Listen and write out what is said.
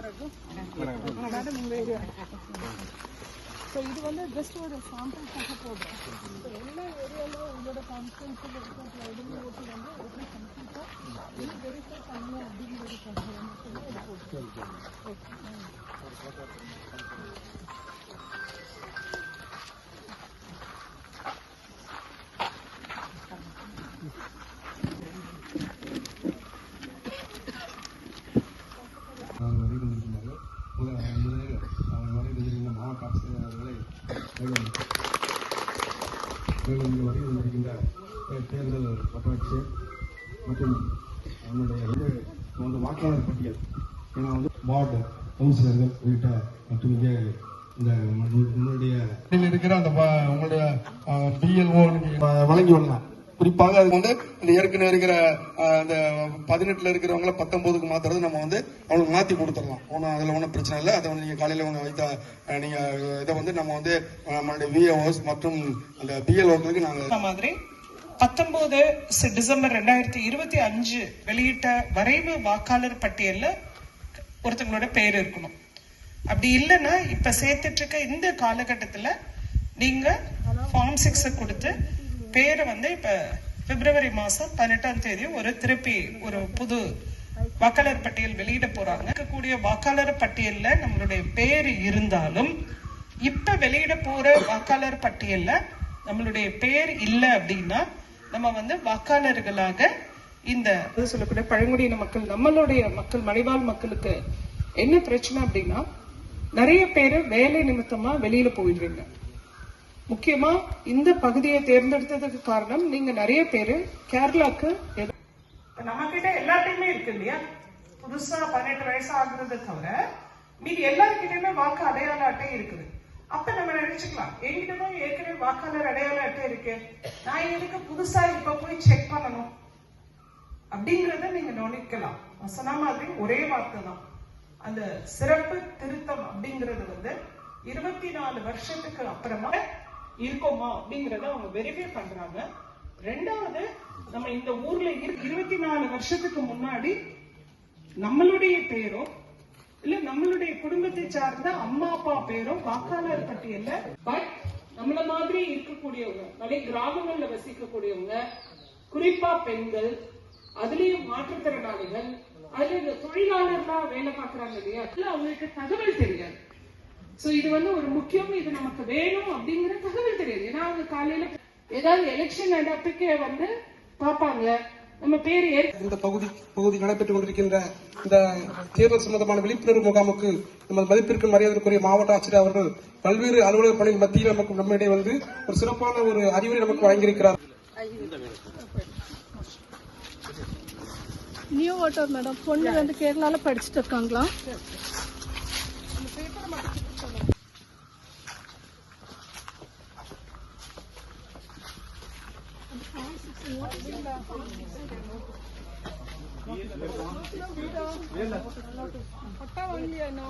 Madam உங்க area so இது வந்து ஜஸ்ட் ஒரு சாம்பிள்காக போடுறோம் ஸோ எல்லா ஏரியாவில் உங்களோட கான்ஃபிடன்ஸில் இருக்கிற எதுவுமே ஓட்டு வந்து எப்படி கம்ப்ளீட்டாக இது வெரிஃபை பண்ணணும் அப்படிங்கிறதுக்காக மட்டுமே இது போட்டுருக்கோம் ஓகே மேலும் மேலும் இங்கு வருகை தேர்தல் வட்டாட்சியர் மற்றும் நம்முடைய வந்து வந்து வாக்காளர் பட்டியல் ஏன்னா வந்து வார்டு கவுன்சிலர்கள் உள்ளிட்ட மற்றும் இங்கே இந்த உங்களுடைய இருக்கிற அந்த உங்களுடைய பிஎல்ஓ வழங்கி வரலாம் குறிப்பாக அது வந்து இந்த ஏற்கனவே இருக்கிற அந்த பதினெட்டுல இருக்கிறவங்கள பத்தொன்பதுக்கு மாத்துறது நம்ம வந்து அவங்களுக்கு மாத்தி கொடுத்துடலாம். ஒன்றும் அதில் ஒன்றும் பிரச்சனை இல்லை. அதை வந்து நீங்க காலையில உங்க வைத்த நீங்க இதை வந்து நம்ம வந்து நம்மளுடைய விஏஓஸ் மற்றும் அந்த பிஎல்ஓக்களுக்கு நாங்கள் மாதிரி பத்தொன்பது டிசம்பர் ரெண்டாயிரத்தி இருபத்தி அஞ்சு வெளியிட்ட வரைவு வாக்காளர் பட்டியல்ல ஒருத்தங்களோட பேர் இருக்கணும். அப்படி இல்லைன்னா இப்ப சேர்த்துட்டு இருக்க இந்த காலகட்டத்துல நீங்க ஃபார்ம் சிக்ஸ் கொடுத்து பேரை வந்து இப்ப பிப்ரவரி மாசம் பதினெட்டாம் தேதி ஒரு திருப்பி ஒரு புது வாக்காளர் பட்டியல் வெளியிட போறாங்க. இருக்கக்கூடிய வாக்காளர் பட்டியல்ல நம்மளுடைய பேர் இருந்தாலும் இப்ப வெளியிட போற வாக்காளர் பட்டியல்ல நம்மளுடைய பேர் இல்லை அப்படின்னா நம்ம வந்து வாக்காளர்களாக இந்த இது சொல்லக்கூடிய பழங்குடியின மக்கள் நம்மளுடைய மக்கள் மலைவாழ் மக்களுக்கு என்ன பிரச்சனை அப்படின்னா நிறைய பேர் வேலை நிமித்தமா வெளியில போயிடுறீங்க முக்கியமா இந்த பகுதியை தேர்ந்தெடுத்ததுக்கு காரணம் நீங்க நிறைய பேரு கேரளாக்கு நம்ம கிட்ட எல்லாத்தையுமே இருக்கு இல்லையா? புதுசா பன்னெண்டு வயசு ஆகுறது தவிர மீதி எல்லாருக்கிட்டயுமே வாக்கு அடையாள அட்டை இருக்குது. அப்ப நம்ம நினைச்சுக்கலாம் என்கிட்டதான் ஏற்கனவே வாக்காளர் அடையாள அட்டை இருக்கு. நான் எதுக்கு புதுசா இப்ப போய் செக் பண்ணணும்? அப்படிங்கறத நீங்க நோனிக்கலாம் நான் சொன்ன மாதிரி ஒரே வார்த்தை தான். அந்த சிறப்பு திருத்தம் அப்படிங்கறது வந்து இருபத்தி நாலு வருஷத்துக்கு அப்புறமா இருக்கோமா அப்படிங்கறத அவங்க வெரிஃபை பண்றாங்க. ரெண்டாவது நம்ம இந்த ஊர்ல இரு- இருபத்தி நாலு வருஷத்துக்கு முன்னாடி நம்மளுடைய பேரும் இல்ல நம்மளுடைய குடும்பத்தை சார்ந்த அம்மா அப்பா பேரும் வாக்காளர் பட்டியல்ல பட் நம்மள மாதிரி இருக்கக்கூடியவங்க நிறைய கிராமங்கள்ல வசிக்கக்கூடியவங்க குறிப்பா பெண்கள் அதுலயும் மாற்றுத்திறனாளிகள் அதுல இந்த தொழிலாளர்களா வேலை பார்க்கறாங்க இல்லையா? அதுல அவங்களுக்கு தகவல் தெரியாது. சோ இது வந்து ஒரு முக்கியம் இது நமக்கு வேணும் அப்படிங்கிற தகவல் தெரியாது. ஏன்னா அவங்க காலையில ஏதாவது எலெக்ஷன் நடப்பிக்க வந்து பாப்பாங்க நம்ம பேர் இந்த பகுதி பகுதி நடைபெற்றுக் கொண்டிருக்கின்ற இந்த தேர்தல் சம்பந்தமான விழிப்புணர்வு முகாமுக்கு நமது மதிப்பிற்கு மரியாதைக்குரிய மாவட்ட ஆட்சியர் அவர்கள் பல்வேறு அலுவலக பணிகள் மத்தியில் நமக்கு நம்மிடையே வந்து ஒரு சிறப்பான ஒரு அறிவுரை நமக்கு வழங்கியிருக்கிறார். New voter madam. பொண்ணு வந்து கேரளால படிச்சுட்டு இருக்காங்களா? ಹೊಟ್ಟ ಒಳ್ಳೆಯನು